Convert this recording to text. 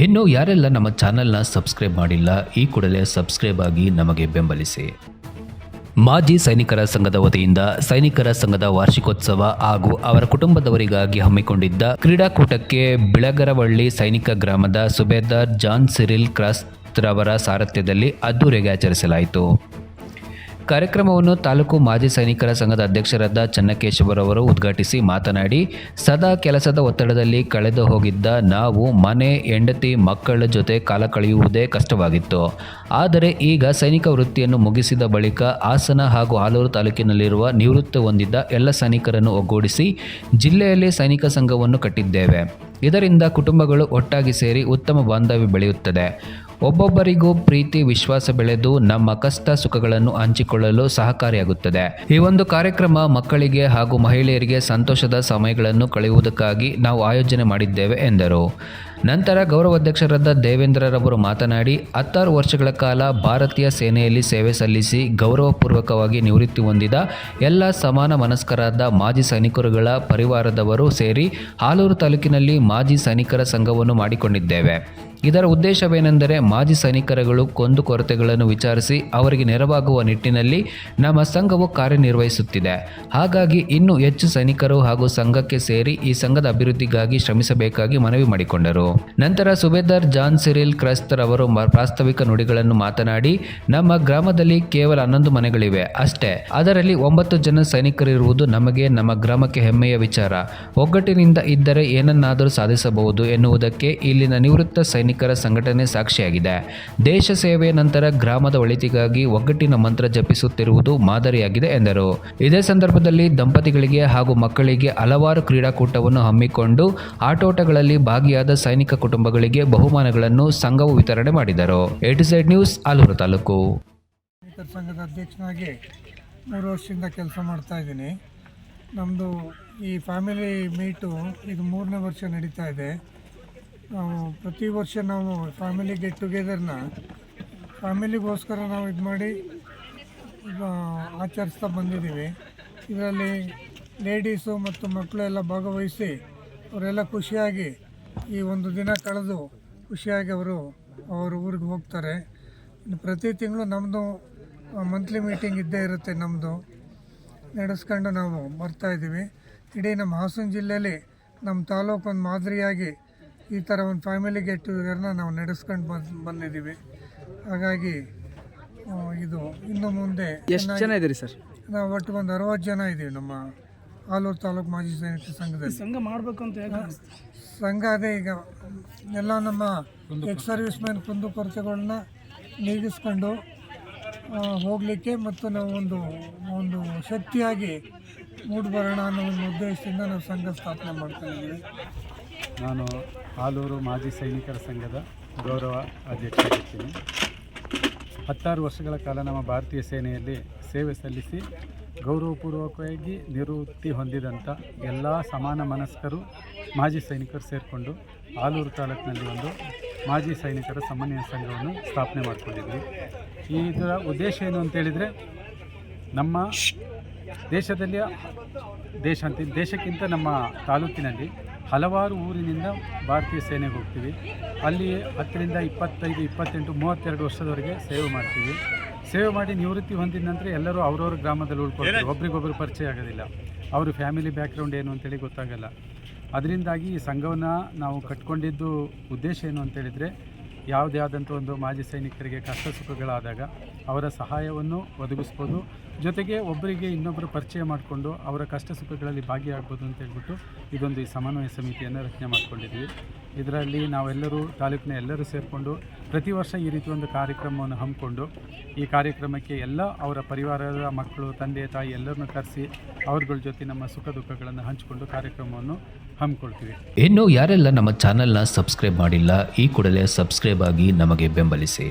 ಇನ್ನು ಯಾರೆಲ್ಲ ನಮ್ಮ ಚಾನೆಲ್ನ ಸಬ್ಸ್ಕ್ರೈಬ್ ಮಾಡಿಲ್ಲ, ಈ ಕೂಡಲೇ ಸಬ್ಸ್ಕ್ರೈಬ್ ಆಗಿ ನಮಗೆ ಬೆಂಬಲಿಸಿ. ಮಾಜಿ ಸೈನಿಕರ ಸಂಘದ ವತಿಯಿಂದ ಸೈನಿಕರ ಸಂಘದ ವಾರ್ಷಿಕೋತ್ಸವ ಹಾಗೂ ಅವರ ಕುಟುಂಬದವರಿಗಾಗಿ ಹಮ್ಮಿಕೊಂಡಿದ್ದ ಕ್ರೀಡಾಕೂಟಕ್ಕೆ ಬಿಳಗರವಳ್ಳಿ ಸೈನಿಕ ಗ್ರಾಮದ ಸುಬೇದಾರ್ ಜಾನ್ ಸಿರಿಲ್ ಕ್ರಾಸ್ತ್ರವರ ರವರ ಸಾರಥ್ಯದಲ್ಲಿ ಅದ್ದೂರಿಗೆ ಆಚರಿಸಲಾಯಿತು. ಕಾರ್ಯಕ್ರಮವನ್ನು ತಾಲೂಕು ಮಾಜಿ ಸೈನಿಕರ ಸಂಘದ ಅಧ್ಯಕ್ಷರಾದ ಚನ್ನಕೇಶವರವರು ಉದ್ಘಾಟಿಸಿ ಮಾತನಾಡಿ, ಸದಾ ಕೆಲಸದ ಒತ್ತಡದಲ್ಲಿ ಕಳೆದು ಹೋಗಿದ್ದ ನಾವು ಮನೆ, ಹೆಂಡತಿ, ಮಕ್ಕಳ ಜೊತೆ ಕಾಲ ಕಳೆಯುವುದೇ ಕಷ್ಟವಾಗಿತ್ತು. ಆದರೆ ಈಗ ಸೈನಿಕ ವೃತ್ತಿಯನ್ನು ಮುಗಿಸಿದ ಬಳಿಕ ಹಾಸನ ಹಾಗೂ ಆಲೂರು ತಾಲೂಕಿನಲ್ಲಿರುವ ನಿವೃತ್ತಿ ಹೊಂದಿದ್ದ ಎಲ್ಲ ಸೈನಿಕರನ್ನು ಒಗ್ಗೂಡಿಸಿ ಜಿಲ್ಲೆಯಲ್ಲಿ ಸೈನಿಕ ಸಂಘವನ್ನು ಕಟ್ಟಿದ್ದೇವೆ. ಇದರಿಂದ ಕುಟುಂಬಗಳು ಒಟ್ಟಾಗಿ ಸೇರಿ ಉತ್ತಮ ಬಾಂಧವ್ಯ ಬೆಳೆಯುತ್ತದೆ. ಒಬ್ಬೊಬ್ಬರಿಗೂ ಪ್ರೀತಿ, ವಿಶ್ವಾಸ ಬೆಳೆದು ನಮ್ಮ ಕಷ್ಟ ಸುಖಗಳನ್ನು ಹಂಚಿಕೊಳ್ಳಲು ಸಹಕಾರಿಯಾಗುತ್ತದೆ. ಈ ಒಂದು ಕಾರ್ಯಕ್ರಮ ಮಕ್ಕಳಿಗೆ ಹಾಗೂ ಮಹಿಳೆಯರಿಗೆ ಸಂತೋಷದ ಸಮಯಗಳನ್ನು ಕಳೆಯುವುದಕ್ಕಾಗಿ ನಾವು ಆಯೋಜನೆ ಮಾಡಿದ್ದೇವೆ, ಎಂದರು. ನಂತರ ಗೌರವಾಧ್ಯಕ್ಷರಾದ ದೇವೇಂದ್ರರವರು ಮಾತನಾಡಿ, ಹತ್ತಾರು ವರ್ಷಗಳ ಕಾಲ ಭಾರತೀಯ ಸೇನೆಯಲ್ಲಿ ಸೇವೆ ಸಲ್ಲಿಸಿ ಗೌರವಪೂರ್ವಕವಾಗಿ ನಿವೃತ್ತಿ ಹೊಂದಿದ ಎಲ್ಲ ಸಮಾನ ಮನಸ್ಕರಾದ ಮಾಜಿ ಸೈನಿಕರುಗಳ ಪರಿವಾರದವರು ಸೇರಿ ಹಾಲೂರು ತಾಲೂಕಿನಲ್ಲಿ ಮಾಜಿ ಸೈನಿಕರ ಸಂಘವನ್ನು ಮಾಡಿಕೊಂಡಿದ್ದೇವೆ. ಇದರ ಉದ್ದೇಶವೇನೆಂದರೆ ಮಾಜಿ ಸೈನಿಕರುಗಳು ಕುಂದುಕೊರತೆಗಳನ್ನು ವಿಚಾರಿಸಿ ಅವರಿಗೆ ನೆರವಾಗುವ ನಿಟ್ಟಿನಲ್ಲಿ ನಮ್ಮ ಸಂಘವು ಕಾರ್ಯನಿರ್ವಹಿಸುತ್ತಿದೆ. ಹಾಗಾಗಿ ಇನ್ನೂ ಹೆಚ್ಚು ಸೈನಿಕರು ಹಾಗೂ ಸಂಘಕ್ಕೆ ಸೇರಿ ಈ ಸಂಘದ ಅಭಿವೃದ್ಧಿಗಾಗಿ ಶ್ರಮಿಸಬೇಕಾಗಿ ಮನವಿ ಮಾಡಿಕೊಂಡರು. ನಂತರ ಸುಬೇದಾರ್ ಜಾನ್ ಸಿರಿಲ್ ಕ್ರೈಸ್ತರ್ ಅವರು ಪ್ರಾಸ್ತಾವಿಕ ನುಡಿಗಳನ್ನು ಮಾತನಾಡಿ, ನಮ್ಮ ಗ್ರಾಮದಲ್ಲಿ ಕೇವಲ ಹನ್ನೊಂದು ಮನೆಗಳಿವೆ ಅಷ್ಟೇ. ಅದರಲ್ಲಿ ಒಂಬತ್ತು ಜನ ಸೈನಿಕರಿರುವುದು ನಮಗೆ ನಮ್ಮ ಗ್ರಾಮಕ್ಕೆ ಹೆಮ್ಮೆಯ ವಿಚಾರ. ಒಗ್ಗಟ್ಟಿನಿಂದ ಇದ್ದರೆ ಏನನ್ನಾದರೂ ಸಾಧಿಸಬಹುದು ಎನ್ನುವುದಕ್ಕೆ ಇಲ್ಲಿನ ನಿವೃತ್ತ ಸೈನಿಕರ ಸಂಘಟನೆ ಸಾಕ್ಷಿಯಾಗಿದೆ. ದೇಶ ಸೇವೆಯ ನಂತರ ಗ್ರಾಮದ ಒಳಿತಿಗಾಗಿ ಒಗ್ಗಟ್ಟಿನ ಮಂತ್ರ ಜಪಿಸುತ್ತಿರುವುದು ಮಾದರಿಯಾಗಿದೆ ಎಂದರು. ಇದೇ ಸಂದರ್ಭದಲ್ಲಿ ದಂಪತಿಗಳಿಗೆ ಹಾಗೂ ಮಕ್ಕಳಿಗೆ ಹಲವಾರು ಕ್ರೀಡಾಕೂಟವನ್ನು ಹಮ್ಮಿಕೊಂಡು ಆಟೋಟಗಳಲ್ಲಿ ಭಾಗಿಯಾದ ಸೈನಿಕ ಕುಟುಂಬಗಳಿಗೆ ಬಹುಮಾನಗಳನ್ನು ಸಂಘವು ವಿತರಣೆ ಮಾಡಿದರು. A to side news, Aluru taluk. ಸಂಘದ ಅಧ್ಯಕ್ಷನಾಗಿ ಮೂರು ವರ್ಷದಿಂದ ಕೆಲಸ ಮಾಡ್ತಾ ಇದ್ದೀನಿ. ನಮ್ಮದು ಈ ಫ್ಯಾಮಿಲಿ ಮೀಟು ಇದು ಮೂರನೇ ವರ್ಷ ನಡೀತಾ ಇದೆ. ಪ್ರತಿ ವರ್ಷ ನಾವು ಫ್ಯಾಮಿಲಿ ಗೆಟ್ ಟುಗೆದರ್ನ ಫ್ಯಾಮಿಲಿಗೋಸ್ಕರ ನಾವು ಇದು ಮಾಡಿ ಆಚರಿಸ್ತಾ ಬಂದಿದ್ದೀವಿ. ಇದರಲ್ಲಿ ಲೇಡೀಸು ಮತ್ತು ಮಕ್ಕಳು ಎಲ್ಲ ಭಾಗವಹಿಸಿ ಅವರೆಲ್ಲ ಖುಷಿಯಾಗಿ ಈ ಒಂದು ದಿನ ಕಳೆದು ಖುಷಿಯಾಗಿ ಅವರು ಅವ್ರ ಊರಿಗೆ ಹೋಗ್ತಾರೆ. ಪ್ರತಿ ತಿಂಗಳು ನಮ್ಮದು ಮಂತ್ಲಿ ಮೀಟಿಂಗ್ ಇದ್ದೇ ಇರುತ್ತೆ ನಮ್ಮದು ನಡೆಸ್ಕೊಂಡು ನಾವು ಬರ್ತಾ ಇದ್ದೀವಿ. ಇಡೀ ನಮ್ಮ ಹಾಸನ ಜಿಲ್ಲೆಯಲ್ಲಿ ನಮ್ಮ ತಾಲೂಕೊಂದು ಮಾದರಿಯಾಗಿ ಈ ಥರ ಒಂದು ಫ್ಯಾಮಿಲಿ ಗೆಟ್ ಟುಗೆದರ್ನ ನಾವು ನಡೆಸ್ಕೊಂಡು ಬಂದು ಬಂದಿದ್ದೀವಿ. ಹಾಗಾಗಿ ಇದು ಇನ್ನು ಮುಂದೆ ಎಷ್ಟು ಜನ ಇದ್ದೀರಿ ಸರ್? ನಾವು ಒಟ್ಟು ಒಂದು ಅರವತ್ತು ಜನ ಇದ್ದೀವಿ ನಮ್ಮ ಆಲೂರು ತಾಲೂಕು ಮಾಜಿ ಸೈನಿಕ ಸಂಘದಲ್ಲಿ. ಸಂಘ ಮಾಡಬೇಕು ಅಂತ ಸಂಘ ಅದೇ ಈಗ ಎಲ್ಲ ನಮ್ಮ ಎಕ್ಸ್ ಸರ್ವಿಸ್ ಮ್ಯಾನ್ ಕುಂದುಕೊರತೆಗಳನ್ನ ನೀಗಿಸ್ಕೊಂಡು ಆ, ಹೋಗಲಿಕ್ಕೆ ಮತ್ತು ನಾವು ಒಂದು ಒಂದು ಶಕ್ತಿಯಾಗಿ ಮೂಡಿಬರೋಣ ಅನ್ನೋ ಒಂದು ಉದ್ದೇಶದಿಂದ ನಾವು ಸಂಘ ಸ್ಥಾಪನೆ ಮಾಡ್ಕೊಂಡಿದ್ದೀವಿ. ನಾನು ಆಲೂರು ಮಾಜಿ ಸೈನಿಕರ ಸಂಘದ ಗೌರವ ಅಧ್ಯಕ್ಷರಾಗಿರ್ತೀನಿ. ಹತ್ತಾರು ವರ್ಷಗಳ ಕಾಲ ನಮ್ಮ ಭಾರತೀಯ ಸೇನೆಯಲ್ಲಿ ಸೇವೆ ಸಲ್ಲಿಸಿ ಗೌರವಪೂರ್ವಕವಾಗಿ ನಿವೃತ್ತಿ ಹೊಂದಿದಂಥ ಎಲ್ಲ ಸಮಾನ ಮನಸ್ಕರು ಮಾಜಿ ಸೈನಿಕರು ಸೇರಿಕೊಂಡು ಆಲೂರು ತಾಲೂಕಿನಲ್ಲಿ ಒಂದು ಮಾಜಿ ಸೈನಿಕರ ಸಮನ್ವಯ ಸಂಘವನ್ನು ಸ್ಥಾಪನೆ ಮಾಡಿಕೊಂಡಿದ್ವಿ. ಇದರ ಉದ್ದೇಶ ಏನು ಅಂತೇಳಿದರೆ ನಮ್ಮ ದೇಶದಲ್ಲಿ ದೇಶ ದೇಶಕ್ಕಿಂತ ನಮ್ಮ ತಾಲೂಕಿನಲ್ಲಿ ಹಲವಾರು ಊರಿನಿಂದ ಭಾರತೀಯ ಸೇನೆಗೆ ಹೋಗ್ತೀವಿ. ಅಲ್ಲಿ ಹತ್ತರಿಂದ ಇಪ್ಪತ್ತೈದು, ಇಪ್ಪತ್ತೆಂಟು, ಮೂವತ್ತೆರಡು ವರ್ಷದವರೆಗೆ ಸೇವೆ ಮಾಡ್ತೀವಿ. ಸೇವೆ ಮಾಡಿ ನಿವೃತ್ತಿ ಹೊಂದಿದ ನಂತರ ಎಲ್ಲರೂ ಅವ್ರವ್ರ ಗ್ರಾಮದಲ್ಲಿ ಉಳ್ಕೊಳ್ತಾರೆ ಒಬ್ರಿಗೊಬ್ರು ಪರಿಚಯ ಆಗೋದಿಲ್ಲ. ಅವ್ರ ಫ್ಯಾಮಿಲಿ ಬ್ಯಾಕ್ಗ್ರೌಂಡ್ ಏನು ಅಂತೇಳಿ ಗೊತ್ತಾಗಲ್ಲ. ಅದರಿಂದಾಗಿ ಈ ಸಂಘವನ್ನು ನಾವು ಕಟ್ಕೊಂಡಿದ್ದು ಉದ್ದೇಶ ಏನು ಅಂತೇಳಿದರೆ, ಯಾವುದೇ ಆದಂಥ ಒಂದು ಮಾಜಿ ಸೈನಿಕರಿಗೆ ಕಷ್ಟ ಸುಖಗಳಾದಾಗ ಅವರ ಸಹಾಯವನ್ನು ಒದಗಿಸ್ಬೋದು. ಜೊತೆಗೆ ಒಬ್ಬರಿಗೆ ಇನ್ನೊಬ್ಬರು ಪರಿಚಯ ಮಾಡಿಕೊಂಡು ಅವರ ಕಷ್ಟ ಸುಖಗಳಲ್ಲಿ ಭಾಗಿಯಾಗ್ಬೋದು ಅಂತ ಹೇಳ್ಬಿಟ್ಟು ಇದೊಂದು ಈ ಸಮನ್ವಯ ಸಮಿತಿಯನ್ನು ರಚನೆ ಮಾಡಿಕೊಂಡಿದ್ವಿ ಇದರಲ್ಲಿ ನಾವೆಲ್ಲರೂ, ತಾಲೂಕಿನ ಎಲ್ಲರೂ ಸೇರಿಕೊಂಡು ಪ್ರತಿ ವರ್ಷ ಈ ರೀತಿ ಒಂದು ಕಾರ್ಯಕ್ರಮವನ್ನು ಹಮ್ಮಿಕೊಂಡು ಈ ಕಾರ್ಯಕ್ರಮಕ್ಕೆ ಎಲ್ಲ ಅವರ ಪರಿವಾರದ ಮಕ್ಕಳು, ತಂದೆ, ತಾಯಿ ಎಲ್ಲರನ್ನು ಕರೆಸಿ ಅವ್ರಗಳ ಜೊತೆ ನಮ್ಮ ಸುಖ ದುಃಖಗಳನ್ನು ಹಂಚಿಕೊಂಡು ಕಾರ್ಯಕ್ರಮವನ್ನು ಹಮ್ಮಿಕೊಳ್ತೀವಿ. ಇನ್ನು ಯಾರೆಲ್ಲ ನಮ್ಮ ಚಾನೆಲ್ನ ಸಬ್ಸ್ಕ್ರೈಬ್ ಮಾಡಿಲ್ಲ, ಈ ಕೂಡಲೇ ಸಬ್ಸ್ಕ್ರೈಬ್ ಆಗಿ ನಮಗೆ ಬೆಂಬಲಿಸಿ.